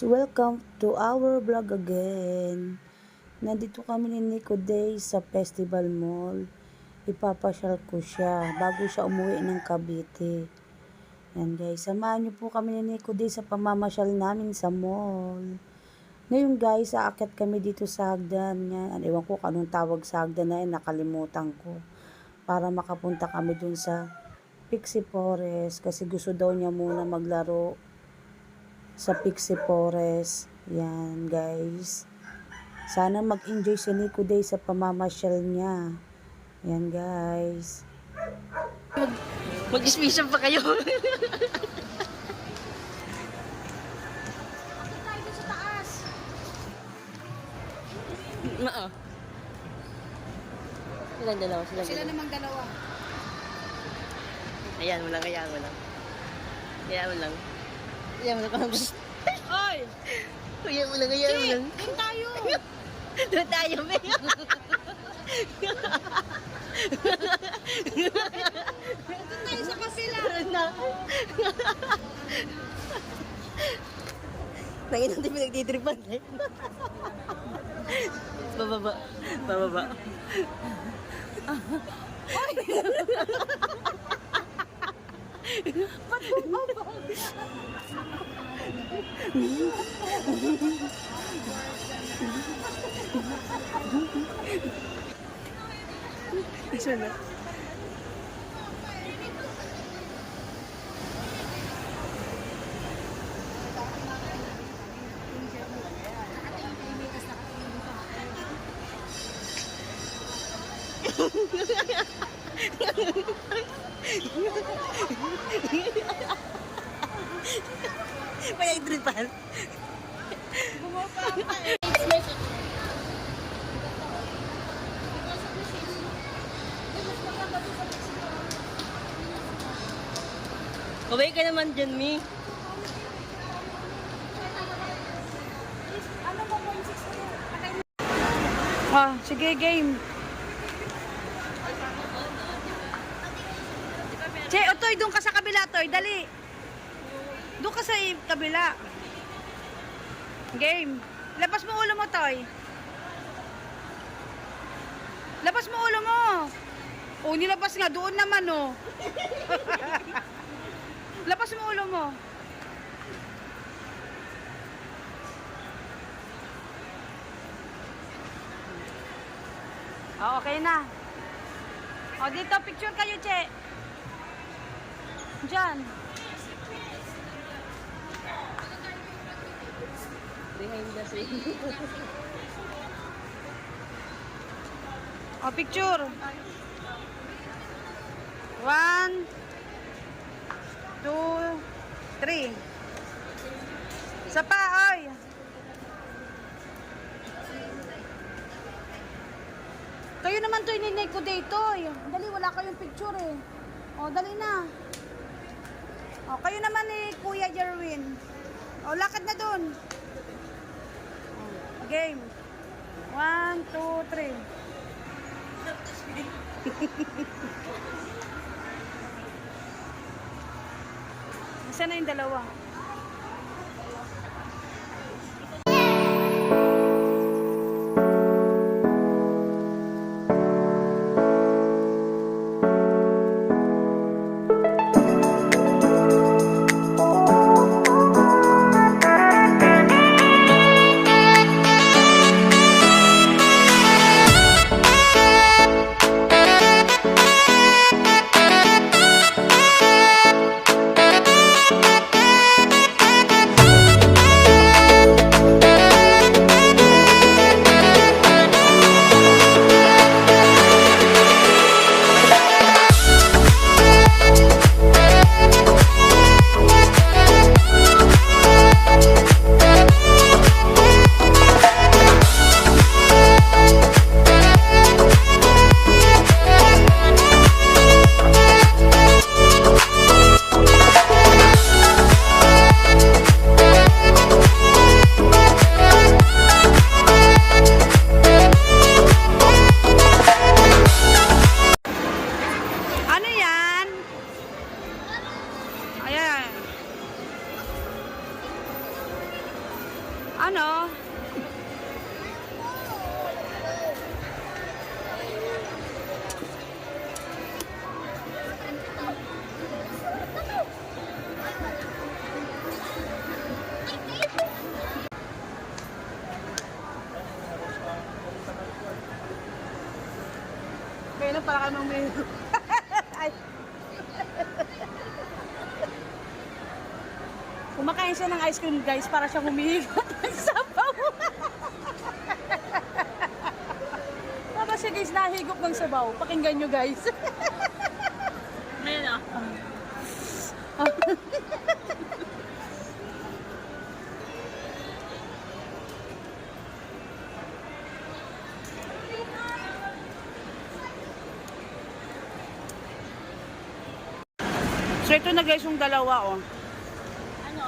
Welcome to our vlog again. Nandito kami ni Nico Day sa Festival Mall. Ipapasyal ko siya bago siya umuwi ng Cavite. Yan guys, samahan niyo po kami ni Nico Day sa pamamasyal namin sa mall. Ngayon guys, aakyat kami dito sa hagdan. Yan. Ewan ko kung anong tawag sa hagdan na yan, nakalimutan ko. Para makapunta kami dun sa Pixie Forest kasi gusto daw niya muna maglaro sa Pixie Forest. Yan, guys. Sana mag-enjoy si Nico Day sa pamamasyal niya. Yan, guys. Mag-dismission pa kayo. Ma oh. Silang dalawa, Sila dalawa. namang dalawa. Ayan mo lang, ayan mo lang. Ayan mo Ayan mo lang. Oy! Ayan mo lang, ayan mo lang. Doon tayo! Doon tayo, May. Doon tayo sa kapila! na. Nangin natin pinagtitripan eh. Bababa. Bababa. Isa na. Pinagtripan. Babay ka naman dyan, Mi. Ah, sige, game. Che, Otoy, doon ka sa kabila, Toy. Dali. Doon ka sa kabila. Game. Labas mo ulo mo, Toy. Labas mo ulo mo. Oh, nilabas nga. Doon naman, oh. Labas mo ulo mo. Oh, okay na. O, dito, picture kayo, Che. Diyan. Behind the scene. O, picture. One, two, three. Isa pa, oy. Kayo naman to ininay ko dito. Dali, wala kayong picture eh. O, dali na. O, kayo naman ni Kuya Jerwin. O, lakad na dun. O, game. One, two, three. Isa na yung dalawa. Na para kami may... Ay. Kumakain siya ng ice cream guys para siya humihigat ng sabaw. Tapos siya guys nahigop ng sabaw. Pakinggan nyo guys. Ngayon ah. So ito na guys yung dalawa oh. Ano?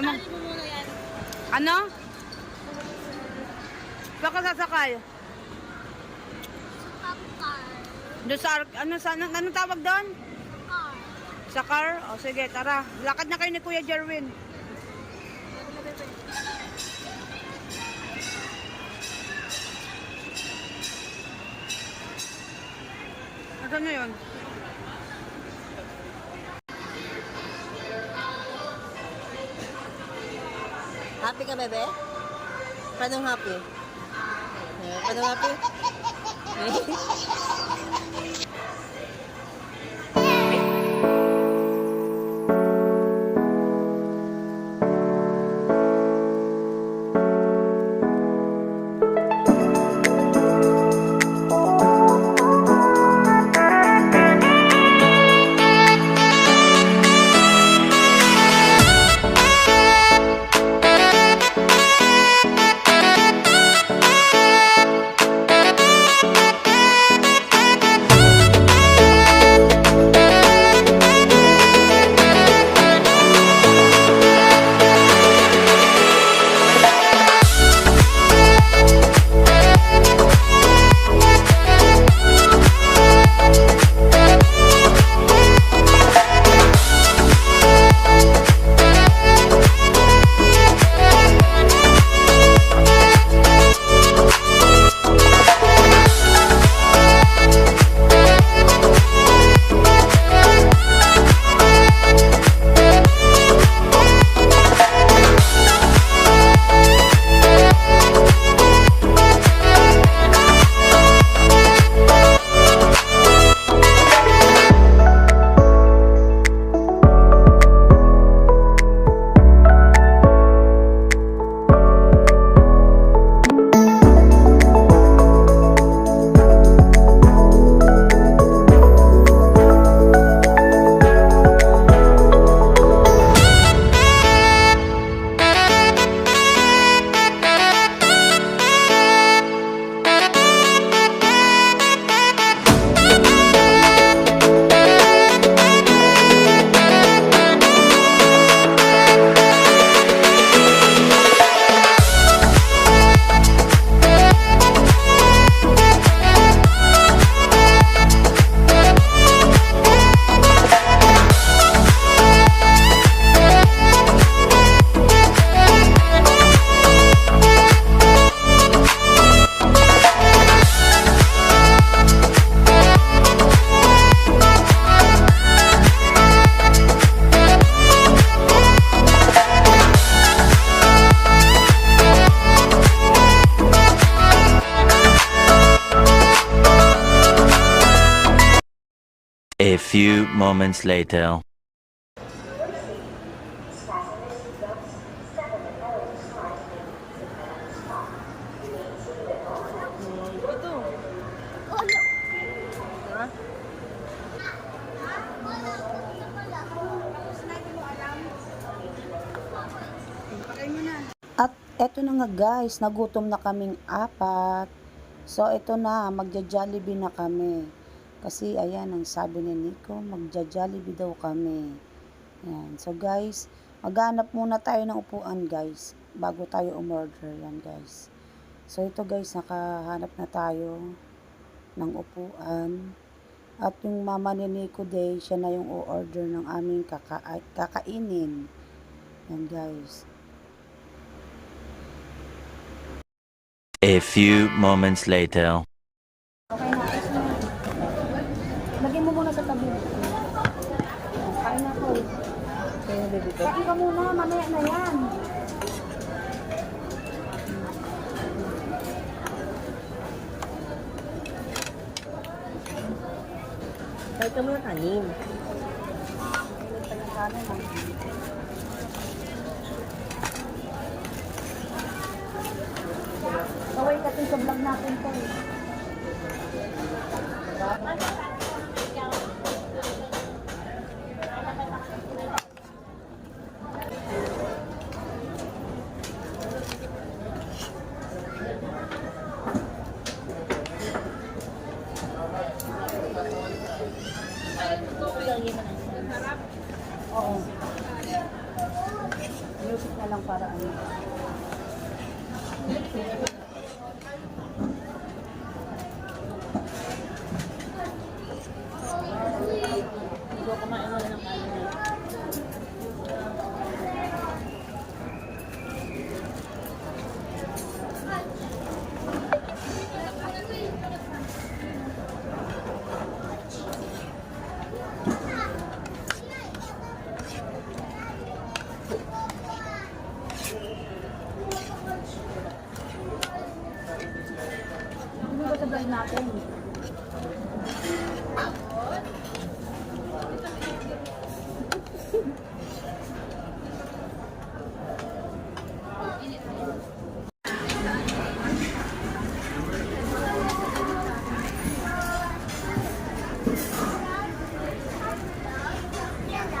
Ano? Mo muna yan. Ano? Saan ka sasakay? Doon sa, ano, sa, ano, anong tawag doon? Sa car? O sige, tara. Lakad na kayo ni Kuya Jerwin. Nasaan na yun? Happy ka, bebe? Paano happy? Eh, Paano happy? few moments later. At eto na nga guys, nagutom na kaming apat. So ito na, magja-jollibee na kami. Kasi ayan, ang sabi ni Nico, magja-jollibee daw kami. Ayan. So guys, maghanap muna tayo ng upuan guys, bago tayo umorder yan guys. So ito guys, nakahanap na tayo ng upuan. At yung mama ni Nico Day, siya na yung o-order ng aming kaka kakainin. Yan guys. A few moments later. Okay na, ayos na. Lagyan mo muna sa tabi. Oh, Kain na ako. Kain ka muna, mamaya na yan. Kahit ka muna kanin. Kaway Ba sa vlog natin?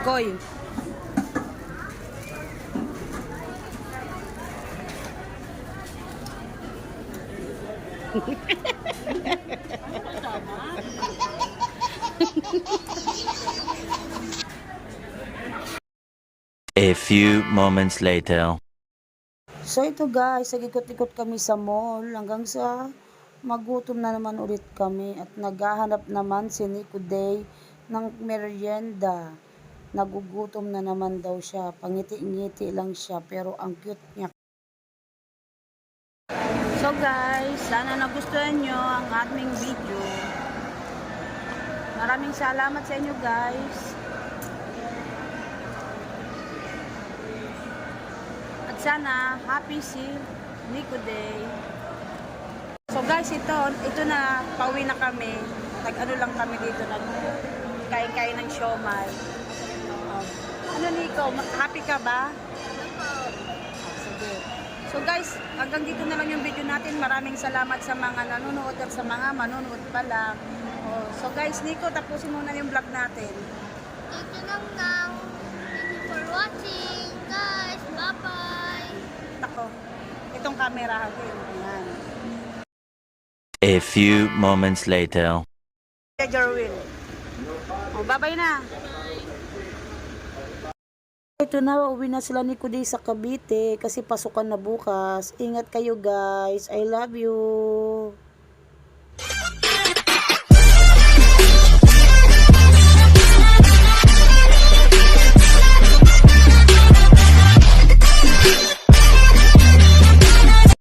Koy. A few moments later. So ito guys, nag-ikot-ikot kami sa mall hanggang sa magutom na naman ulit kami at naghahanap naman si Nico Day ng merienda. Nagugutom na naman daw siya. Pangiti-ngiti lang siya pero ang cute niya. So guys, sana nagustuhan nyo ang aming video. Maraming salamat sa inyo guys. At sana, happy si Nico Day. So guys, ito, ito na, pauwi na kami. Nag-ano lang kami dito, nag kain-kain ng siomay. Um, ano Nico, happy ka ba? So guys, hanggang dito na lang yung video natin. Maraming salamat sa mga nanonood at sa mga manonood pa lang. Oh, so guys, Nico, tapusin muna yung vlog natin. Dito lang now. Thank you for watching, guys. Bye-bye. Tako, itong camera akin. Ayan. A few moments later. Jerwin. Oh, bye-bye na. Ito na, uwi na sila ni Kuday sa Cavite kasi pasukan na bukas. Ingat kayo guys. I love you.